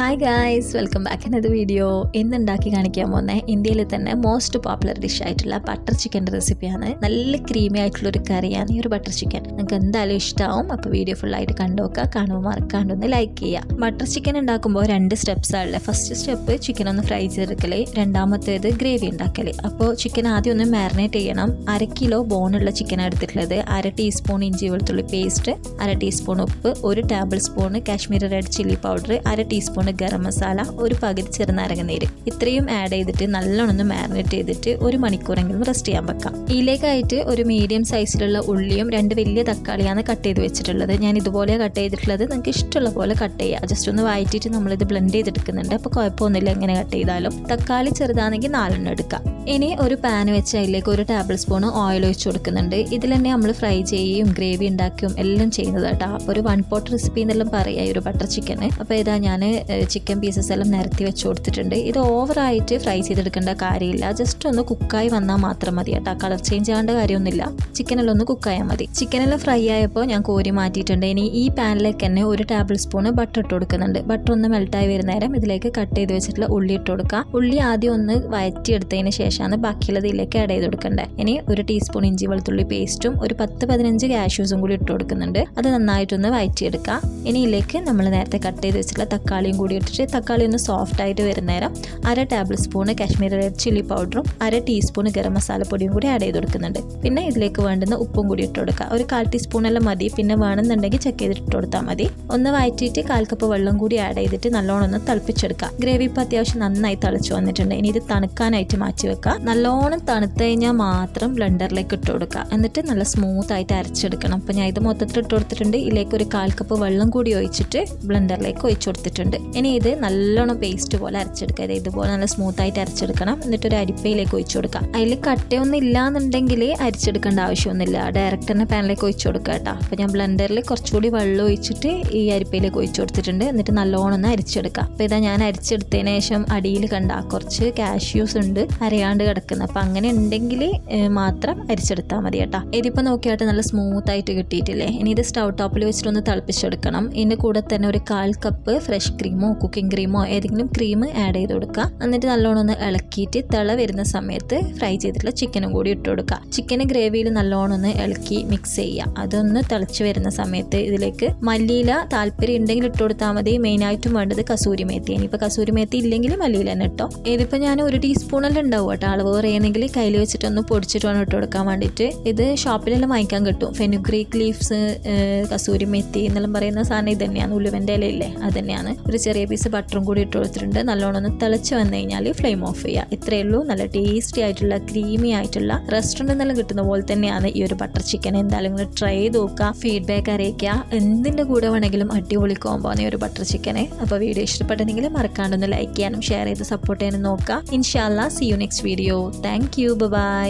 Hi guys welcome back എന്നത് video ഇന്ന് ഉണ്ടാക്കി കാണിക്കാൻ പോകുന്ന? ഇന്ത്യയിൽ തന്നെ മോസ്റ്റ് പോപ്പുലർ ഡിഷ് ആയിട്ടുള്ള ബട്ടർ ചിക്കന്റെ റെസിപ്പിയാണ് നല്ല ക്രീമി ആയിട്ടുള്ള ഒരു കറിയാണ് ഈ ഒരു ബട്ടർ ചിക്കൻ നിങ്ങൾക്ക് എന്തായാലും ഇഷ്ടമാവും അപ്പോൾ വീഡിയോ ഫുള്ളായിട്ട് കണ്ടുനോക്കുക. കാണുമ്പോൾ മറക്കാണ്ടൊന്ന് ലൈക്ക് ചെയ്യുക. ബട്ടർ ചിക്കൻ ഉണ്ടാക്കുമ്പോൾ രണ്ട് സ്റ്റെപ്സാണ് ഉള്ളത്. ഫസ്റ്റ് സ്റ്റെപ്പ് ചിക്കൻ ഒന്ന് ഫ്രൈ ചെയ്തെടുക്കൽ രണ്ടാമത്തേത് ഗ്രേവി ഉണ്ടാക്കൽ അപ്പോൾ ചിക്കൻ ആദ്യം ഒന്ന് മാരിനേറ്റ് ചെയ്യണം. അര കിലോ ബോണുള്ള ചിക്കൻ എടുത്തിട്ടുള്ളത്. അര ടീസ്പൂൺ ഇഞ്ചി വെളുത്തുള്ളി പേസ്റ്റ് അര ടീസ്പൂൺ ഉപ്പ് ഒരു tablespoon Kashmiri red chilli powder അര ടീസ്പൂൺ ഗരം മസാല. ഒരു പകുതി ചെറുനാരങ്ങ നീര്. ഇത്രയും ആഡ് ചെയ്തിട്ട് നല്ലോണം ഒന്ന് മാരിനേറ്റ് ചെയ്തിട്ട് ഒരു മണിക്കൂറെങ്കിലും റെസ്റ്റ് ചെയ്യാൻ വെക്കാം. ഇതിലേക്കായിട്ട് ഒരു മീഡിയം സൈസിലുള്ള ഉള്ളിയും രണ്ട് വലിയ തക്കാളിയാണ് കട്ട് ചെയ്ത് വെച്ചിട്ടുള്ളത്. ഞാൻ ഇതുപോലെ കട്ട് ചെയ്തിട്ടുള്ളത്. നിങ്ങൾക്ക് ഇഷ്ടമുള്ള പോലെ കട്ട് ചെയ്യുക ജസ്റ്റ് ഒന്ന് വഴറ്റിയിട്ട് നമ്മളിത് ബ്ലെൻഡ് ചെയ്തെടുക്കുന്നുണ്ട്. അപ്പോൾ കുഴപ്പമൊന്നുമില്ല. എങ്ങനെ കട്ട് ചെയ്താലും. തക്കാളി ചെറുതാണെങ്കിൽ നാലെണ്ണം എടുക്കാം. ഇനി ഒരു പാൻ വെച്ച് അതിലേക്ക് ഒരു ടേബിൾ സ്പൂൺ ഓയിൽ ഒഴിച്ച് കൊടുക്കുന്നുണ്ട്. ഇതിൽ തന്നെ നമ്മൾ ഫ്രൈ ചെയ്യുകയും ഗ്രേവി ഉണ്ടാക്കുകയും എല്ലാം ചെയ്യുന്നത് കേട്ടോ. അപ്പോൾ ഒരു വൺ പോട്ട് റെസിപ്പി എന്നെല്ലാം പറയാം ഈ ഒരു ബട്ടർ ചിക്കന് അപ്പോൾ ഇതാ ഞാൻ ചിക്കൻ പീസസ് എല്ലാം നിരത്തി വെച്ച് കൊടുത്തിട്ടുണ്ട്. ഇത് ഓവറായിട്ട് ഫ്രൈ ചെയ്തെടുക്കേണ്ട കാര്യമില്ല. ജസ്റ്റ് ഒന്ന് കുക്കായി വന്നാൽ മാത്രം മതി കേട്ടോ. കളർ ചേഞ്ച് ആകേണ്ട കാര്യമൊന്നുമില്ല. ചിക്കനെല്ലാം ഒന്ന് കുക്കായാൽ മതി. ചിക്കനെല്ലാം ഫ്രൈ ആയപ്പോൾ ഞാൻ കോരി മാറ്റിയിട്ടുണ്ട്. ഇനി ഈ പാനിലേക്ക് തന്നെ ഒരു ടേബിൾ സ്പൂൺ ബട്ടർ ഇട്ട് കൊടുക്കുന്നുണ്ട്. ബട്ടർ ഒന്ന് മെൽട്ടായി വരുന്ന നേരം ഇതിലേക്ക് കട്ട് ചെയ്ത് വെച്ചിട്ടുള്ള ഉള്ളി ഇട്ട് കൊടുക്കുക. ഉള്ളി ആദ്യം ഒന്ന് വഴറ്റിയെടുത്തതിന് ശേഷമാണ് ബാക്കിയുള്ളത് ഇതിലേക്ക് ആഡ് ചെയ്ത് കൊടുക്കേണ്ടത് ഇനി ഒരു ടീസ്പൂൺ ഇഞ്ചി വെളുത്തുള്ളി പേസ്റ്റും ഒരു പത്ത് പതിനഞ്ച് കാഷ്യൂസും കൂടി ഇട്ട് കൊടുക്കുന്നുണ്ട്. അത് നന്നായിട്ടൊന്ന് വയറ്റിയെടുക്കാം. ഇനി ഇതിലേക്ക് നമ്മൾ നേരത്തെ കട്ട് ചെയ്ത് വെച്ചിട്ടുള്ള തക്കാളിയും കൂടി ഇട്ടിട്ട് തക്കാളി ഒന്ന് സോഫ്റ്റ് ആയിട്ട് വരുന്ന നേരം അര tablespoon Kashmiri red chilli പൗഡറും അര ടീസ്പൂൺ ഗരം മസാലപ്പൊടിയും കൂടി ആഡ് ചെയ്ത് കൊടുക്കുന്നുണ്ട്. പിന്നെ ഇതിലേക്ക് വേണ്ടുന്ന ഉപ്പും കൂടി ഇട്ട് കൊടുക്കുക ഒരു കാൽ ടീസ്പൂൺ എല്ലാം മതി. പിന്നെ വേണമെന്നുണ്ടെങ്കിൽ ചെക്ക് ചെയ്തിട്ട് ഇട്ട് കൊടുത്താൽ മതി. ഒന്ന് വയറ്റിയിട്ട് കാൽ കപ്പ് വെള്ളം കൂടി ആഡ് ചെയ്തിട്ട് നല്ലോണം ഒന്ന് തിളപ്പിച്ചെടുക്കുക ഗ്രേവി ഇപ്പോൾ അത്യാവശ്യം നന്നായി തിളച്ചു വന്നിട്ടുണ്ട്. ഇനി ഇത് തണുക്കാനായിട്ട് മാറ്റി വെക്കുക നല്ലോണം തണുത്ത് കഴിഞ്ഞാൽ മാത്രം ബ്ലെൻഡറിലേക്ക് ഇട്ട് കൊടുക്കുക. എന്നിട്ട് നല്ല സ്മൂത്ത് ആയിട്ട് അരച്ചെടുക്കണം. അപ്പോൾ ഞാൻ ഇത് മൊത്തത്തിൽ ഇട്ട് കൊടുത്തിട്ടുണ്ട്. ഇതിലേക്ക് ഒരു കാൽ കപ്പ് വെള്ളം കൂടി ഒഴിച്ചിട്ട് ബ്ലെൻഡറിലേക്ക് ഒഴിച്ചു കൊടുത്തിട്ടുണ്ട്. ഇനി ഇത് നല്ലോണം പേസ്റ്റ് പോലെ അരച്ചെടുക്കുക. ഇത് ഇതുപോലെ നല്ല സ്മൂത്ത് ആയിട്ട് അരച്ചെടുക്കണം. എന്നിട്ട് ഒരു അരിപ്പയിലേക്ക് ഒഴിച്ചു കൊടുക്കുക. അതിൽ കട്ടയൊന്നും ഇല്ലാന്നുണ്ടെങ്കിൽ അരിച്ചെടുക്കേണ്ട ആവശ്യമൊന്നുമില്ല. ഡയറക്റ്റ് തന്നെ പാനിലേക്ക് ഒഴിച്ചു കൊടുക്കുക കേട്ടോ. അപ്പോൾ ഞാൻ ബ്ലെൻഡറിൽ കുറച്ചുകൂടി വെള്ളം ഒഴിച്ചിട്ട് ഈ അരിപ്പയിലേക്ക് ഒഴിച്ചു കൊടുത്തിട്ടുണ്ട്. എന്നിട്ട് നല്ലോണം ഒന്ന് അരിച്ചെടുക്കുക. അപ്പോൾ ഇതാ ഞാൻ അരിച്ചെടുത്തതിന് ശേഷം അടിയിൽ കണ്ട കുറച്ച് കാഷ്യൂസ് ഉണ്ട്. അരയാണ്ട് കിടക്കുന്നത് അപ്പം അങ്ങനെ ഉണ്ടെങ്കിൽ മാത്രം അരിച്ചെടുത്താൽ മതി കേട്ടോ. ഇതിപ്പോൾ നോക്കിയാട്ട് നല്ല സ്മൂത്ത് ആയിട്ട് കിട്ടിയിട്ടില്ലേ? ഇനി ഇത് സ്റ്റൗ ടോപ്പിൽ വെച്ചിട്ടൊന്ന് തിളപ്പിച്ചെടുക്കണം. ഇതിന്റെ കൂടെ തന്നെ ഒരു കാൽ കപ്പ് ഫ്രഷ് ക്രീമോ കുക്കിംഗ് ക്രീമോ ഏതെങ്കിലും ക്രീം ആഡ് ചെയ്ത് കൊടുക്കുക. എന്നിട്ട് നല്ലോണം ഒന്ന് ഇളക്കിയിട്ട് തിള വരുന്ന സമയത്ത് ഫ്രൈ ചെയ്തിട്ടുള്ള ചിക്കനും കൂടി ഇട്ട് കൊടുക്കുക. ചിക്കൻ ഗ്രേവിയിൽ നല്ലോണം ഒന്ന് ഇളക്കി മിക്സ് ചെയ്യുക. അതൊന്ന് തിളച്ച് വരുന്ന സമയത്ത് ഇതിലേക്ക് മല്ലിയില താല്പര്യം ഉണ്ടെങ്കിൽ ഇട്ട് കൊടുത്താൽ മതി. മെയിനായിട്ടും വേണ്ടത് കസൂരി മേത്തി. ഇനിയിപ്പോൾ കസൂരി മേത്തി ഇല്ലെങ്കിൽ മല്ലിയില തന്നെ ഇട്ടോ. ഇതിപ്പോൾ ഞാൻ ഒരു ടീസ്പൂണെല്ലാം ഉണ്ടാവും കേട്ടോ. അളവ് കുറയുന്നെങ്കിൽ കയ്യിൽ വെച്ചിട്ടൊന്ന് പൊടിച്ചിട്ട് വേണം ഇട്ട് കൊടുക്കാൻ വേണ്ടിയിട്ട്. ഇത് ഷോപ്പിലെല്ലാം വാങ്ങിക്കാൻ കിട്ടും. ഫെനുഗ്രീക്ക് ലീവ്സ് കസൂരി മെത്തി എന്നെല്ലാം പറയുന്ന സാധനം ഇത് തന്നെയാണ് ഉലുവന്റെ ഇലയില്ലേ അത് തന്നെയാണ് ഒരു ചെറിയ പീസ് ബട്ടറും കൂടി ഇട്ട് കൊടുത്തിട്ടുണ്ട്. നല്ലോണം ഒന്ന് തിളച്ച് വന്നു കഴിഞ്ഞാൽ ഫ്ലെയിം ഓഫ് ചെയ്യുക ഇത്രയേ ഉള്ളൂ. നല്ല ടേസ്റ്റി ആയിട്ടുള്ള ക്രീമി ആയിട്ടുള്ള റെസ്റ്റോറന്റിൽ നിന്നെല്ലാം കിട്ടുന്ന പോലെ തന്നെയാണ് ഈ ഒരു ബട്ടർ ചിക്കൻ എന്തായാലും നിങ്ങൾ ട്രൈ ചെയ്ത് നോക്കുക. ഫീഡ്ബാക്ക് അറിയിക്കുക. എന്തിന്റെ കൂടെ വേണമെങ്കിലും അടിപൊളി ഈ ഒരു ബട്ടർ ചിക്കനെ അപ്പോൾ വീഡിയോ ഇഷ്ടപ്പെട്ടെങ്കിൽ മറക്കാണ്ടൊന്ന് ലൈക്ക് ചെയ്യാനും ഷെയർ ചെയ്ത് സപ്പോർട്ട് ചെയ്യാനും നോക്കുക. ഇൻഷാല്ല see you next video thank you bye